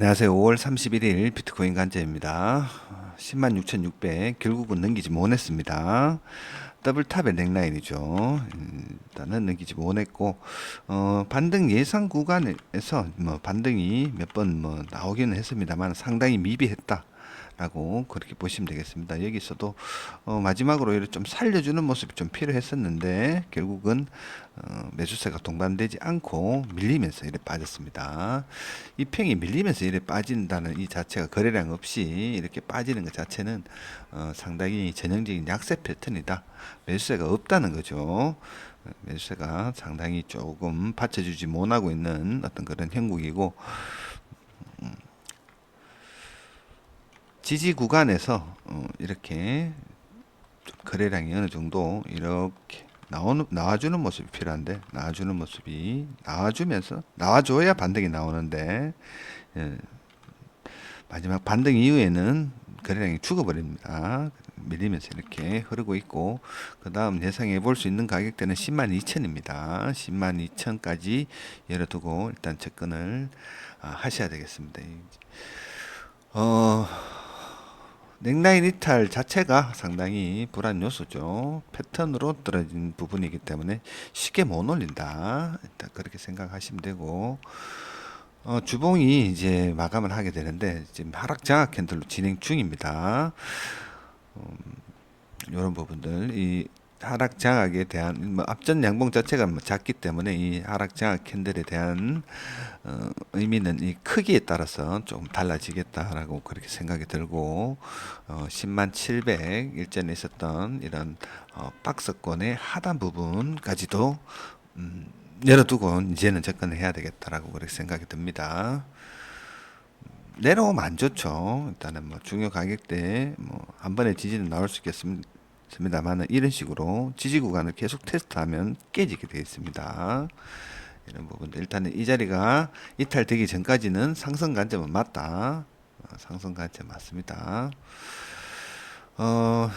안녕하세요. 5월 31일 비트코인 관제입니다. 106,600 결국은 넘기지 못했습니다. 더블탑의 넥라인이죠. 일단은 넘기지 못했고 어, 반등 예상 구간에서 뭐 반등이 몇 번 뭐 나오기는 했습니다만 상당히 미비했다. 라고 그렇게 보시면 되겠습니다. 여기서도 어, 마지막으로 이렇게 좀 살려주는 모습이 좀 필요했었는데 결국은 어, 매수세가 동반되지 않고 밀리면서 이렇게 빠졌습니다. 이 평이 밀리면서 이렇게 빠진다는 이 자체가 거래량 없이 이렇게 빠지는 것 자체는 어, 상당히 전형적인 약세 패턴이다. 매수세가 없다는 거죠. 어, 매수세가 상당히 조금 받쳐주지 못하고 있는 어떤 그런 형국이고 지지 구간에서 어, 이렇게 좀 거래량이 어느 정도 이렇게 나오는 나와주는 모습이 필요한데 나와주는 모습이 나와주면서 나와줘야 반등이 나오는데 예, 마지막 반등 이후에는 거래량이 죽어버립니다. 밀리면서 이렇게 흐르고 있고 그 다음 예상해 볼 수 있는 가격대는 10만 2천입니다. 10만 2천까지 열어두고 일단 접근을 아, 하셔야 되겠습니다. 이- 어. 넥라인 이탈 자체가 상당히 불안 요소죠. 패턴으로 떨어진 부분이기 때문에 쉽게 못 올린다. 일단 그렇게 생각하시면 되고, 어, 주봉이 이제 마감을 하게 되는데, 지금 하락 장악 캔들로 진행 중입니다. 이런 부분들, 이 하락 장악에 대한 뭐 앞전 양봉 자체가 뭐 작기 때문에 이 하락 장악 캔들에 대한 어, 의미는 이 크기에 따라서 좀 달라지겠다라고 그렇게 생각이 들고 어, 10만 700 일전에 있었던 이런 어, 박스권의 하단 부분까지도 음, 열어두고 이제는 접근을 해야 되겠다라고 그렇게 생각이 듭니다. 내려오면 안 좋죠. 일단은 뭐 중요 가격대 뭐 한 번에 지지는 나올 수 있겠습니다 만은 이런 식으로 지지 구간을 계속 테스트하면 깨지게 되어 있습니다. 이런 부분들 일단은 이 자리가 이탈되기 전까지는 상승 관점은 맞다. 어, 상승 관점 맞습니다. 어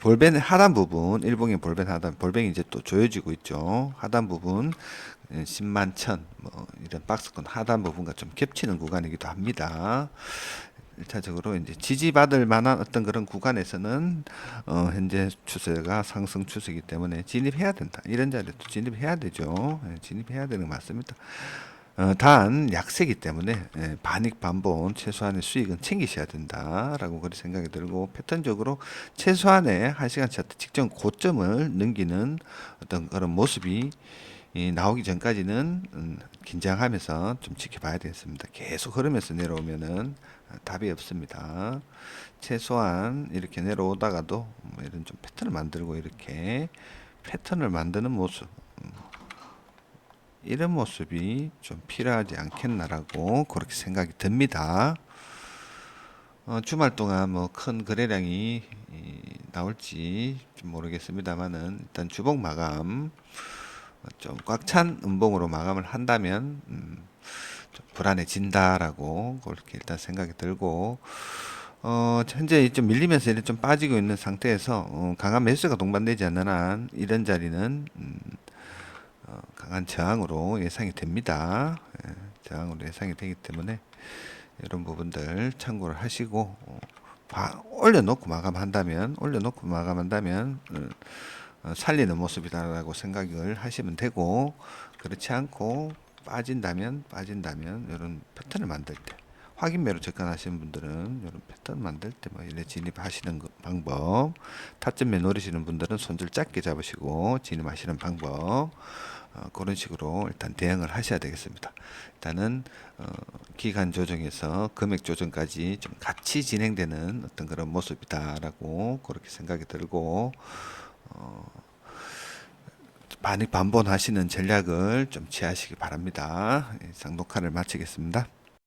볼벤 하단 부분 일봉의 볼벤 하단 볼벤이 이제 또 조여지고 있죠. 하단 부분 예, 10만 천 뭐 이런 박스권 하단 부분과 좀 겹치는 구간이기도 합니다. 일차적으로 이제 지지받을 만한 어떤 그런 구간에서는 어 현재 추세가 상승 추세이기 때문에 진입해야 된다. 이런 자리도 진입해야 되죠. 예, 진입해야 되는 거 맞습니다. 어, 단 약세기 때문에 예, 반익 반본 최소한의 수익은 챙기셔야 된다라고 그렇게 생각이 들고 패턴적으로 최소한의 한 시간 차트 직전 고점을 넘기는 어떤 그런 모습이 이 나오기 전까지는 음, 긴장하면서 좀 지켜봐야 되겠습니다. 계속 흐르면서 내려오면은 아, 답이 없습니다. 최소한 이렇게 내려오다가도 뭐 이런 좀 패턴을 만들고 이렇게 패턴을 만드는 모습 음, 이런 모습이 좀 필요하지 않겠나라고 그렇게 생각이 듭니다. 어, 주말 동안 뭐 큰 거래량이 이, 나올지 좀 모르겠습니다만은 일단 주봉 마감 어, 좀 꽉 찬 음봉으로 마감을 한다면 음, 좀 불안해진다라고 그렇게 일단 생각이 들고 어, 현재 좀 밀리면서 이렇게 좀 빠지고 있는 상태에서 어, 강한 매수가 동반되지 않는 한 이런 자리는 음, 어, 강한 저항으로 예상이 됩니다. 예, 저항으로 예상이 되기 때문에 이런 부분들 참고를 하시고 어, 봐- 올려놓고 마감한다면 올려놓고 마감한다면 어, 어, 살리는 모습이다라고 생각을 하시면 되고 그렇지 않고 빠진다면 빠진다면 이런 패턴을 만들 때 확인매로 접근하시는 분들은 이런 패턴 만들 때 뭐 이래 진입하시는 거- 방법 타점매 노리시는 분들은 손질 짧게 잡으시고 진입하시는 방법 어, 그런 식으로 일단 대응을 하셔야 되겠습니다. 일단은 어, 기간 조정에서 금액 조정까지 좀 같이 진행되는 어떤 그런 모습이다라고 그렇게 생각이 들고 어, 반익 반본하시는 전략을 좀 취하시기 바랍니다. 이상 녹화를 마치겠습니다.